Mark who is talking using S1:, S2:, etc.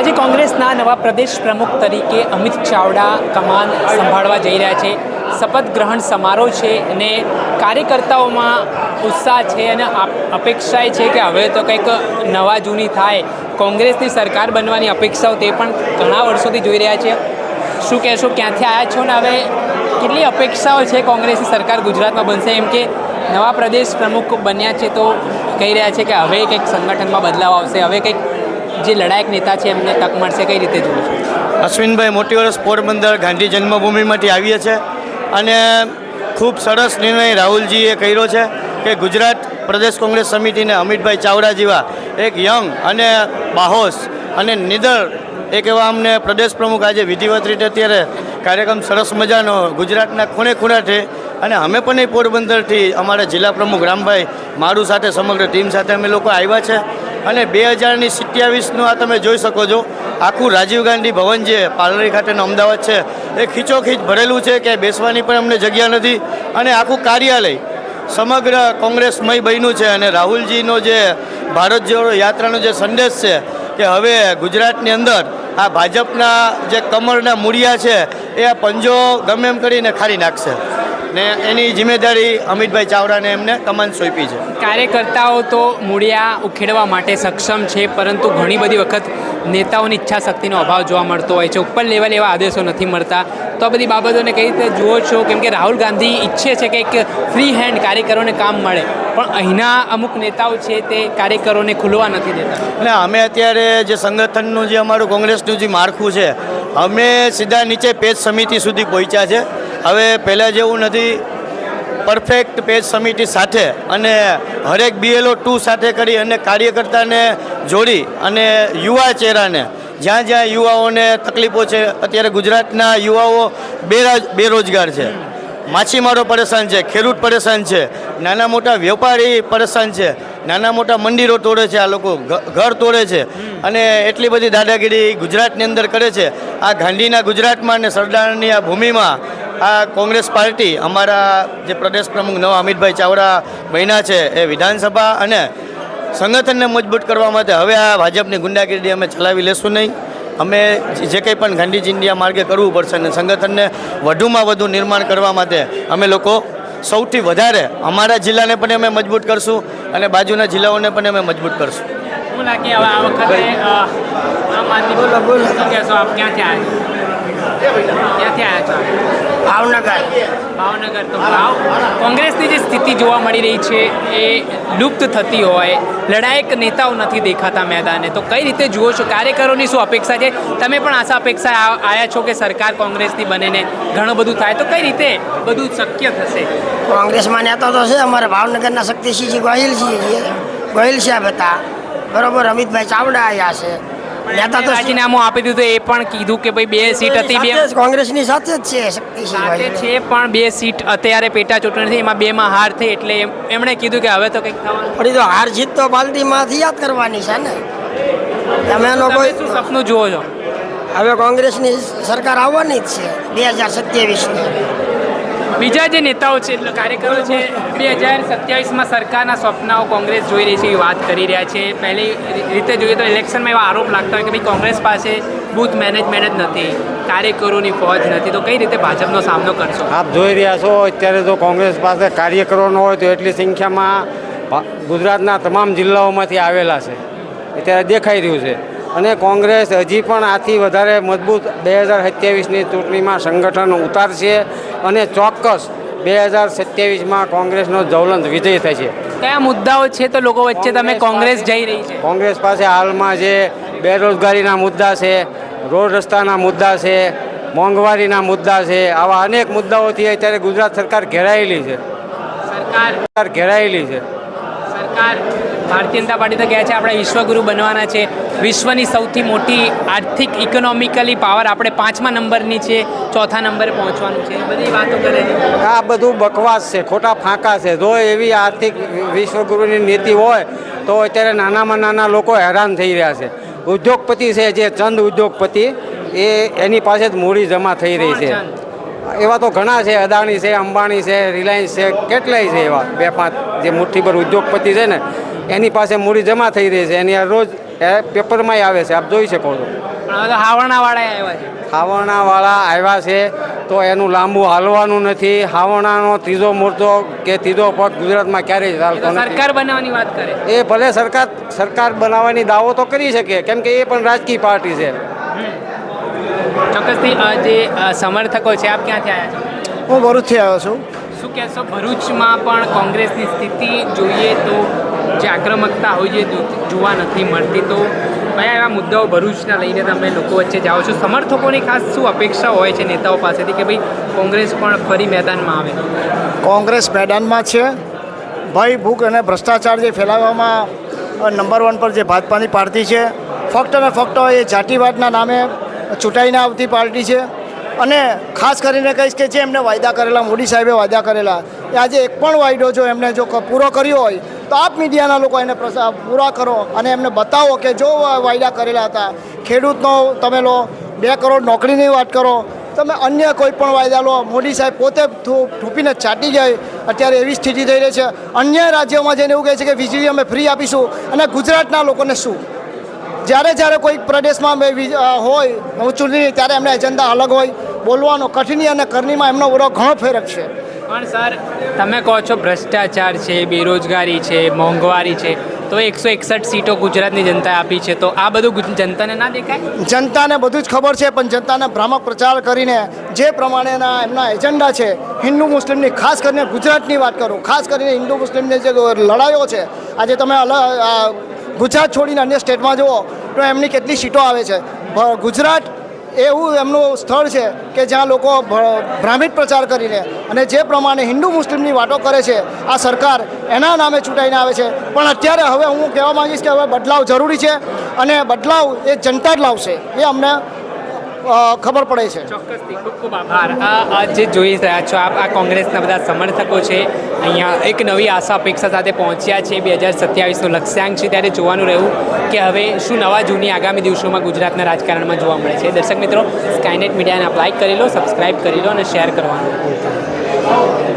S1: આજે કોંગ્રેસના નવા પ્રદેશ પ્રમુખ તરીકે અમિત ચાવડા કમાન સંભાળવા જઈ રહ્યા છે. શપથ ગ્રહણ સમારોહ છે અને કાર્યકર્તાઓમાં ઉત્સાહ છે અને આપ- અપેક્ષા છે કે હવે તો કંઈક નવા જૂની થાય. કોંગ્રેસની સરકાર બનવાની અપેક્ષાઓ તે પણ ઘણા વર્ષોથી જોઈ રહ્યા છે. શું કહેશો, ક્યાંથી આવ્યા છો ને હવે? કેટલી અપેક્ષાઓ છે કોંગ્રેસની સરકાર ગુજરાતમાં બનશે? એમ કે નવા પ્રદેશ પ્રમુખ બન્યા છે તો કહી રહ્યા છે કે હવે કંઈક સંગઠનમાં બદલાવ આવશે, હવે કંઈક જે લડાયક નેતા છે, એમને તક મળશે, કઈ રીતે જોવું છો?
S2: અશ્વિનભાઈ મોટી વર્ષ પોરબંદર ગાંધી જન્મભૂમિમાંથી આવીએ છે અને ખૂબ સરસ નિર્ણય રાહુલજીએ કર્યો છે કે ગુજરાત પ્રદેશ કોંગ્રેસ સમિતિને અમિતભાઈ ચાવડા જેવા એક યંગ અને બાહોશ અને નિડર, એક એવા અમને પ્રદેશ પ્રમુખ આજે વિધિવત રીતે અત્યારે કાર્યક્રમ સરસ મજાનો ગુજરાતના ખૂણે ખૂણાથી અને અમે પણ એ પોરબંદરથી અમારા જિલ્લા પ્રમુખ રામભાઈ મારું સાથે સમગ્ર ટીમ સાથે અમે લોકો આવ્યા છે. અને બે હજારની સિત્યાવીસનું આ તમે જોઈ શકો છો. આખું રાજીવ ગાંધી ભવન જે પાલરી ખાતેનું અમદાવાદ છે, એ ખીચોખીચ ભરેલું છે કે બેસવાની પણ અમને જગ્યા નથી. અને આખું કાર્યાલય સમગ્ર કોંગ્રેસમય બન્યું છે અને રાહુલજીનો જે ભારત જોડો યાત્રાનો જે સંદેશ છે કે હવે ગુજરાતની અંદર આ ભાજપના જે કમરના મૂળિયા છે, એ આ પંજો ગમે એમ કરીને ખારી નાખશે. ને એની જિમ્મેદારી અમિતભાઈ ચાવડાને એમને કમાન સોંપી છે.
S1: કાર્યકર્તાઓ તો મૂળિયા ઉખેડવા માટે સક્ષમ છે પરંતુ ઘણી બધી વખત નેતાઓની ઈચ્છા શક્તિનો અભાવ જોવા મળતો હોય છે. ઉપર લેવલ એવા આદેશો નથી મળતા. તો આ બધી બાબતોને કઈ રીતે જુઓ છો? કેમ કે રાહુલ ગાંધી ઈચ્છે છે કે એક ફ્રી હેન્ડ કાર્યકરોને કામ મળે. પણ અહીંના અમુક નેતાઓ છે તે કાર્યકરોને ખુલવા નથી દેતા.
S2: અને અમે અત્યારે જે સંગઠનનું જે અમારું કોંગ્રેસનું જે માળખું છે અમે સીધા નીચે પેજ સમિતિ સુધી પહોંચ્યા છે. હવે પહેલાં જેવું નથી. પરફેક્ટ પેજ સમિતિ સાથે અને હરેક બીએલઓ ટુ સાથે કરી અને કાર્યકર્તાને જોડી અને યુવા ચહેરાને, જ્યાં જ્યાં યુવાઓને તકલીફો છે, અત્યારે ગુજરાતના યુવાઓ બેરાજ બેરોજગાર છે. માછીમારો પરેશાન છે, ખેડૂત પરેશાન છે, નાના મોટા વેપારી પરેશાન છે, નાના મોટા મંદિરો તોડે છે, આ લોકો ઘર તોડે છે. અને એટલી બધી દાદાગીરી ગુજરાતની અંદર કરે છે. આ ગાંધીના ગુજરાતમાં અને સરદારની આ ભૂમિમાં આ કોંગ્રેસ પાર્ટી અમારા જે પ્રદેશ પ્રમુખ નવા અમિતભાઈ ચાવડા બન્યા છે એ વિધાનસભા અને સંગઠનને મજબૂત કરવા માટે હવે આ ભાજપની ગુંડાગીરી અમે ચલાવી લેશું નહીં. અમે જે કંઈ પણ ગાંધીજી ઇન્ડિયા માર્ગે કરવું પડશે અને સંગઠનને વધુમાં વધુ નિર્માણ કરવા માટે અમે લોકો સૌથી વધારે અમારા જિલ્લાને પણ અમે મજબૂત કરશું અને બાજુના જિલ્લાઓને પણ અમે મજબૂત કરશું.
S1: શું લાગે આ વખતે આમ આદમી બોલો બોલો. આપ? ક્યાંથી આવ્યા? ક્યાંથી આવ્યા છો
S3: ભાવનગર.
S1: ભાવનગર તો ભાવ. કોંગ્રેસની જે સ્થિતિ જોવા મળી રહી છે એ લુપ્ત થતી હોય. લડાયક નેતાઓ નથી દેખાતા મેદાને. તો કઈ રીતે જુઓ છો? કાર્યકરોની શું અપેક્ષા છે? તમે પણ આશા અપેક્ષા આવ્યા છો કે સરકાર કોંગ્રેસની બને ને ઘણું બધું થાય. તો કઈ રીતે બધું શક્ય થશે?
S3: કોંગ્રેસમાં નેતા તો છે અમારા ભાવનગરના શક્તિસિંહજી ગોહિલજી ગોહિલ સાહેબ હતા. બરોબર અમિતભાઈ ચાવડા આવ્યા છે. નેતા તો
S1: રાજીનામું આપી દીધું એ પણ કીધું કે ભાઈ બે સીટ હતી બે.
S3: કોંગ્રેસની સાથે જ છે શક્તિસિંહ
S1: સાથે છે પણ બે સીટ અત્યારે પેટા ચૂંટણી થઈ એમાં બેમાં હાર થઈ એટલે એમ- એમણે કીધું કે હવે તો કંઈક થવાનું.
S3: ફરી તો હાર જીત તો પાલટીમાંથી યાદ કરવાની છે ને? તમે એનો કોઈ
S1: શું સપનું જુઓ છો?
S3: હવે કોંગ્રેસની સરકાર આવવાની જ છે બે હજાર સત્યાવીસની.
S1: બીજા જે નેતાઓ છે કાર્યકરો છે, બે હજાર સત્યાવીસમાં સરકારના સ્વપ્નાઓ કોંગ્રેસ જોઈ રહી છે એ વાત કરી રહ્યા છે. પહેલી રીતે જોઈએ તો ઇલેક્શનમાં એવા આરોપ લાગતા હોય કે ભાઈ કોંગ્રેસ પાસે બૂથ મેનેજમેન્ટ જ નથી, કાર્યકરોની ફોજ નથી. તો કઈ રીતે ભાજપનો સામનો કરશો?
S4: આપ જોઈ રહ્યા છો, અત્યારે જો કોંગ્રેસ પાસે કાર્યકરો ન હોય તો એટલી સંખ્યામાં ગુજરાતના તમામ જિલ્લાઓમાંથી આવેલા છે. અત્યારે દેખાઈ રહ્યું છે. અને કોંગ્રેસ હજી પણ આથી વધારે મજબૂત બે હજાર સત્યાવીસની ચૂંટણીમાં સંગઠન ઉતારશે. અને ચોક્કસ બે હજાર સત્યાવીસમાં કોંગ્રેસનો જ્વલંત વિજય થશે
S1: કયા મુદ્દાઓ છે તો લોકો વચ્ચે તમે કોંગ્રેસ જઈ રહી છે?
S4: કોંગ્રેસ પાસે હાલમાં જે બેરોજગારીના મુદ્દા છે રોડ રસ્તાના મુદ્દા છે મોંઘવારીના મુદ્દા છે આવા અનેક મુદ્દાઓથી અત્યારે ગુજરાત સરકાર ઘેરાયેલી છે.
S1: સરકાર
S4: સરકાર ઘેરાયેલી છે.
S1: સરકાર ભારતીય જનતા પાર્ટી તો કહે છે આપણે વિશ્વગુરુ બનવાના છે. વિશ્વની સૌથી મોટી આર્થિક ઇકોનોમિકલી પાવર આપણે પાંચમા નંબરની છે ચોથા નંબરે પહોંચવાનું છે. બધી વાતો કરે છે.
S4: આ બધું બકવાસ છે ખોટા ફાંકા છે. જો એવી આર્થિક વિશ્વગુરુની નીતિ હોય તો અત્યારે નાનામાં નાના લોકો હેરાન થઈ રહ્યા છે. ઉદ્યોગપતિ છે જે ચંદ ઉદ્યોગપતિ એ એની પાસે જ મૂડી જમા થઈ રહી છે. એવા તો ઘણા છે અદાણી છે અંબાણી છે રિલાયન્સ છે કેટલાય છે એવા બે પાંચ જે મુઠ્ઠીભર ઉદ્યોગપતિ છે ને એની પાસે મૂડી જમા થઈ રહી છે એની આ રોજ એ પેપરમાંય આવે છે આપ જોઈ શકો છો.
S1: હાવણાવાળા આવ્યા છે.
S4: હાવરણાવાળા આવ્યા છે તો એનું લાંબુ હાલવાનું નથી. હાવણાનો ત્રીજો મુર્દો કે ત્રીજો પગ ગુજરાતમાં ક્યારેય ચાલતો
S1: સરકાર બનાવવાની વાત કરે.
S4: એ ભલે સરકાર સરકાર બનાવવાની દાવો તો કરી શકે કેમ કે એ પણ રાજકીય પાર્ટી છે.
S1: ચોક્કસથી જે સમર્થકો છે આપ ક્યાંથી આવ્યા છો?
S5: હું ભરૂચથી આવ્યો છું.
S1: શું કહેશો ભરૂચમાં પણ કોંગ્રેસની સ્થિતિ જોઈએ તો જે આક્રમકતા હોય છે જોવા નથી મળતી. તો કયા એવા મુદ્દાઓ ભરૂચના લઈને તમે લોકો વચ્ચે જાઓ છો? સમર્થકોની ખાસ શું અપેક્ષા હોય છે નેતાઓ પાસેથી કે ભાઈ કોંગ્રેસ પણ ફરી મેદાનમાં આવે?
S5: કોંગ્રેસ મેદાનમાં છે. ભય ભૂખ અને ભ્રષ્ટાચાર જે ફેલાવવામાં નંબર વન પર જે ભાજપાની પાર્ટી છે. ફક્ત અને ફક્ત એ જાતિવાદના નામે ચૂંટાઈને આવતી પાર્ટી છે. અને ખાસ કરીને કહીશ કે જે એમને વાયદા કરેલા, મોદી સાહેબે વાયદા કરેલા, એ આજે એક પણ વાયદો જો એમને જો પૂરો કર્યો હોય, તો આપ મીડિયાના લોકો એને પૂરા કરો અને એમને બતાવો કે જો વાયદા કરેલા હતા, ખેડૂતનો તમે લો, બે કરોડ નોકરીની વાત કરો, તમે અન્ય કોઈ પણ વાયદા લો, મોદી સાહેબ પોતે થૂપીને ચાટી જાય, અત્યારે એવી સ્થિતિ થઈ રહી છે. અન્ય રાજ્યોમાં જઈને એવું કહે છે કે વીજળી અમે ફ્રી આપીશું અને ગુજરાતના લોકોને શું? જ્યારે જ્યારે કોઈક પ્રદેશમાં હોય ચૂંટણી ત્યારે એમના એજન્ડા અલગ હોય બોલવાનો કઠિની અને કરણીમાં એમનો બધો ઘણો ફેરક છે.
S1: પણ સર તમે કહો છો ભ્રષ્ટાચાર છે બેરોજગારી છે મોંઘવારી છે તો એકસો એકસઠ સીટો ગુજરાતની જનતાએ આપી છે તો આ બધું જનતાને ના દેખાય?
S5: જનતાને બધું જ ખબર છે પણ જનતાને ભ્રામક પ્રચાર કરીને જે પ્રમાણેના એમના એજન્ડા છે હિન્દુ મુસ્લિમની ખાસ કરીને ગુજરાતની વાત કરું ખાસ કરીને હિન્દુ મુસ્લિમની જે લડાઈઓ છે આજે તમે ગુજરાત છોડીને અન્ય સ્ટેટમાં જુઓ તો એમની કેટલી સીટો આવે છે? ગુજરાત એવું એમનું સ્થળ છે કે જ્યાં લોકો ભ્રામિત પ્રચાર કરીને અને જે પ્રમાણે હિન્દુ મુસ્લિમની વાતો કરે છે, આ સરકાર એના નામે ચૂંટાઈને આવે છે. પણ અત્યારે હવે હું કહેવા માગીશ કે હવે બદલાવ જરૂરી છે અને બદલાવ એ જનતા જ લાવશે. એ અમને ખબર પડે છે.
S1: ચોક્કસથી ખૂબ આભાર. આ જે જોઈ રહ્યા છો આપ, આ કોંગ્રેસના બધા સમર્થકો છે, અહીંયા એક નવી આશા અપેક્ષા સાથે પહોંચ્યા છે બે હજાર સત્યાવીસનું લક્ષ્યાંક છે, ત્યારે જોવાનું રહ્યું કે હવે શું નવા જૂની આગામી દિવસોમાં ગુજરાતના રાજકારણમાં જોવા મળે છે. દર્શક મિત્રો સ્કાયનેટ મીડિયાને આપ લાઇક કરી લો સબસ્ક્રાઇબ કરી લો અને શેર કરવાનું ભૂલતા.